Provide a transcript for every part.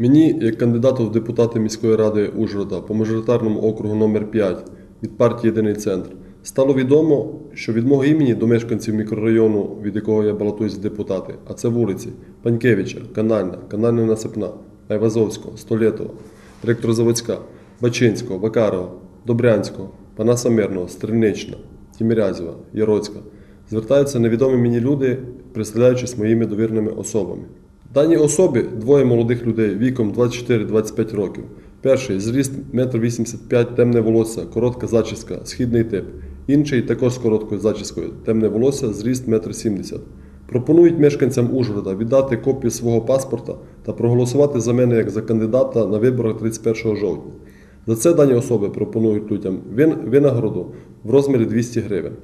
Мені, як кандидату в депутати міської ради Ужгорода по мажоритарному округу номер 5 від партії Єдиний центр, стало відомо, що від мого імені до мешканців мікрорайону, від якого я балотуюсь в депутати, а це вулиці Панькевича, Канальна, Канальна Насипна, Айвазовського, Столєтова, Електрозаводська, Бачинського, Вакарова, Добрянського, Панаса Мирного, Стрельнична, Тімірязєва, Яроцька. Звертаються невідомі мені люди, представляючись моїми довірними особами. Дані особи двоє молодих людей віком 24-25 років. Перший зріст 1,85 м, темне волосся, коротка зачіска, східний тип. Інший також з короткою зачіскою, темне волосся, зріст 1,70 м. Пропонують мешканцям Ужгорода віддати копію свого паспорта та проголосувати за мене як за кандидата на виборах 31 жовтня. За це дані особи пропонують людям винагороду в розмірі 200 гривень.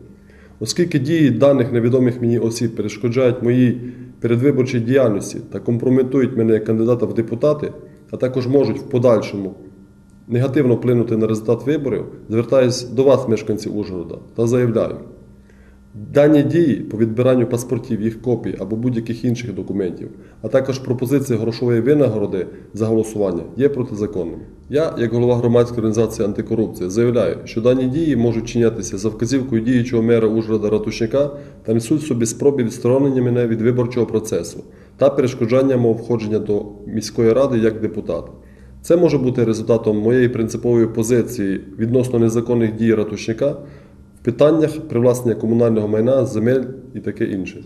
Оскільки дії даних невідомих мені осіб перешкоджають моїй передвиборчій діяльності та компрометують мене як кандидата в депутати, а також можуть в подальшому негативно вплинути на результат виборів, звертаюсь до вас, мешканців Ужгорода, та заявляю. Дані дії по відбиранню паспортів, їх копій або будь-яких інших документів, а також пропозиції грошової винагороди за голосування є протизаконними. Я, як голова громадської організації антикорупція, заявляю, що дані дії можуть чинятися за вказівкою діючого мера Ужгорода Ратушняка та несуть собі спроби відсторонення мене від виборчого процесу та перешкоджання мого входження до міської ради як депутата. Це може бути результатом моєї принципової позиції відносно незаконних дій ратушника в питаннях привласнення комунального майна, земель і таке інше.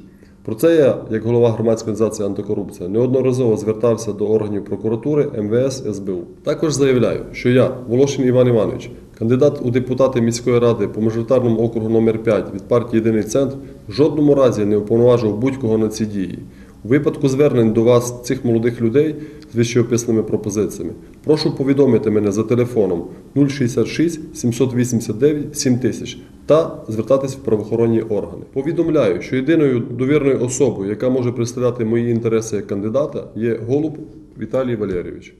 Про це я, як голова громадської організації антикорупція, неодноразово звертався до органів прокуратури, МВС, СБУ. Також заявляю, що я, Волошин Іван Іванович, кандидат у депутати міської ради по мажоритарному округу номер 5 від партії Єдиний центр, в жодному разі не уповноважив будь-кого на ці дії. У випадку звернень до вас цих молодих людей з вищеописаними пропозиціями, прошу повідомити мене за телефоном 066 789 7000 та звертатись в правоохоронні органи. Повідомляю, що єдиною довірною особою, яка може представляти мої інтереси як кандидата, є Голуб Віталій Валерійович.